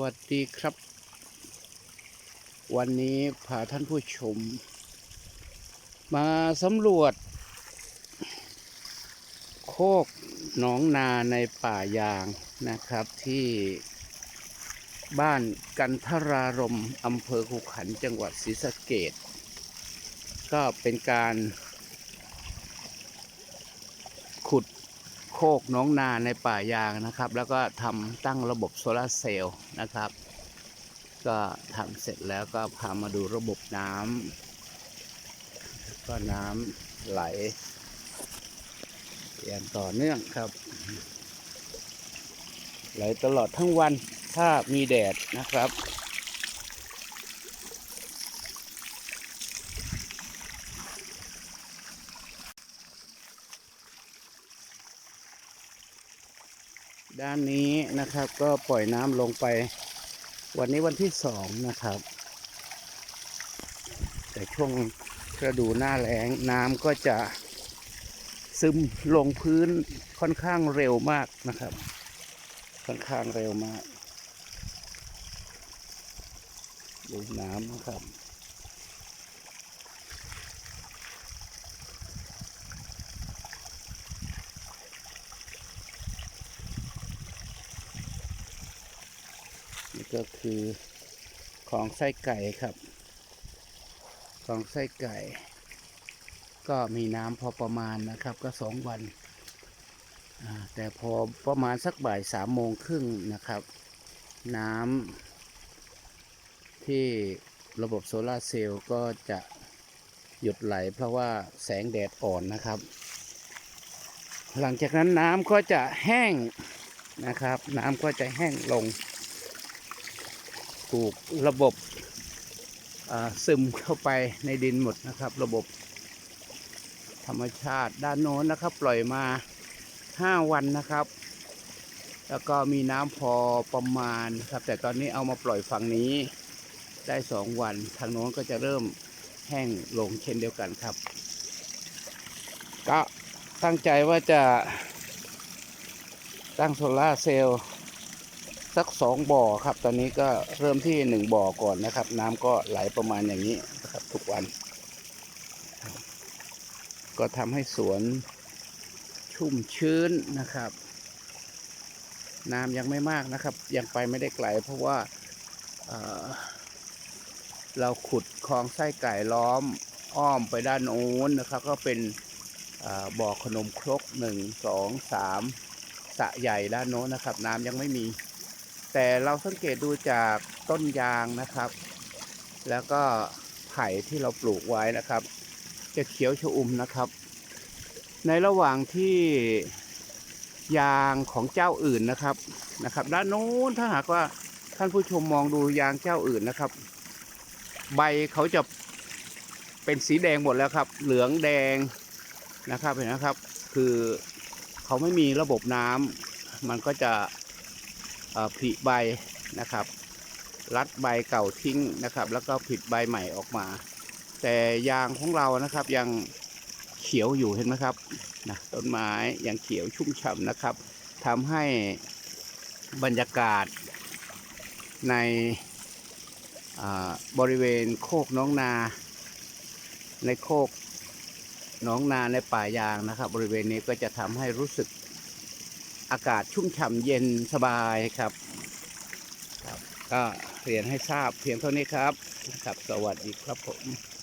วัสดีครับ วันนี้พาท่านผู้ชม มาสำรวจ โคกหนองนาในป่ายางนะครับที่บ้านกันทรารมอำเภอขุขันจังหวัดศรีสะเกดก็เป็นการ ขุด โคกน้องนาในป่ายางนะครับ แล้วก็ทำตั้งระบบโซลาร์เซลล์นะครับ ก็ทำเสร็จแล้วก็พามาดูระบบน้ำก็น้ำไหลอย่างต่อเนื่องครับ ไหลตลอดทั้งวันถ้ามีแดดนะครับ ด้านนี้นะครับก็ปล่อยน้ำลงไป วันนี้วันที่สองนะครับ แต่ช่วงฤดูหน้าแล้งน้ำก็จะซึมลงพื้นค่อนข้างเร็วมากนะครับ ค่อนข้างเร็วมากดูน้ำนะครับ นี่ก็คือของไส้ไก่ครับ ของไส้ไก่ ก็มีน้ำพอประมาณนะครับ ก็สองวัน แต่พอประมาณสักบ่ายสามโมงครึ่งนะครับ น้ำที่ระบบโซลาเซลล์ก็จะหยุดไหลเพราะว่าแสงแดดอ่อนนะครับ หลังจากนั้นน้ำก็จะแห้งนะครับ น้ำก็จะแห้งลง ถูกระบบซึมเข้าไปในดินหมดนะครับ ระบบธรรมชาติด้านโน้นนะครับ ปล่อยมา 5 วันนะครับ แล้วก็มีน้ำพอประมาณครับ แต่ตอนนี้เอามาปล่อยฝั่งนี้ได้ 2 วัน ทางโน้นก็จะเริ่มแห้งลงเช่นเดียวกันครับ ก็ตั้งใจว่าจะตั้งโซลาเซลล์ สักสองบ่อครับ ตอนนี้ก็เริ่มที่หนึ่งบ่อก่อนนะครับ น้ำก็ไหลประมาณอย่างนี้นะครับ ทุกวัน ก็ทำให้สวนชุ่มชื้นนะครับ น้ำยังไม่มากนะครับ ยังไปไม่ได้ไกล เพราะว่าเเราขุดคลองไส้ไก่ล้อมอ้อมไปด้านโน้นนะครับ ก็เป็นบ่อขนมครกหนึ่งสองสามสะใหญ่ด้านโน้นนะครับ น้ำยังไม่มี แต่เราสังเกตดูจากต้นยางนะครับ แล้วก็ไผ่ที่เราปลูกไว้นะครับ จะเขียวชอุ่มนะครับ ในระหว่างที่ยางของเจ้าอื่นนะครับนะครับ ด้านโน้นถ้าหากว่าท่านผู้ชมมองดูยางเจ้าอื่นนะครับ ใบเขาจะเป็นสีแดงหมดแล้วครับ เหลืองแดงนะครับเห็นนะครับ คือเขาไม่มีระบบน้ำมันก็จะ ผลิใบนะครับ รัดใบเก่าทิ้งนะครับ แล้วก็ผลิใบใหม่ออกมา แต่ยางของเรานะครับยังเขียวอยู่เห็นไหมครับนะต้นไม้ยังเขียวชุ่มฉ่ำนะครับทำให้บรรยากาศในบริเวณโคกน้องนา ในโคกน้องนาในป่ายางนะครับ บริเวณนี้ก็จะทำให้รู้สึก อากาศชุ่มฉ่ำเย็นสบายครับครับ ก็เรียนให้ทราบเพียงเท่านี้ครับนะครับ สวัสดีครับผม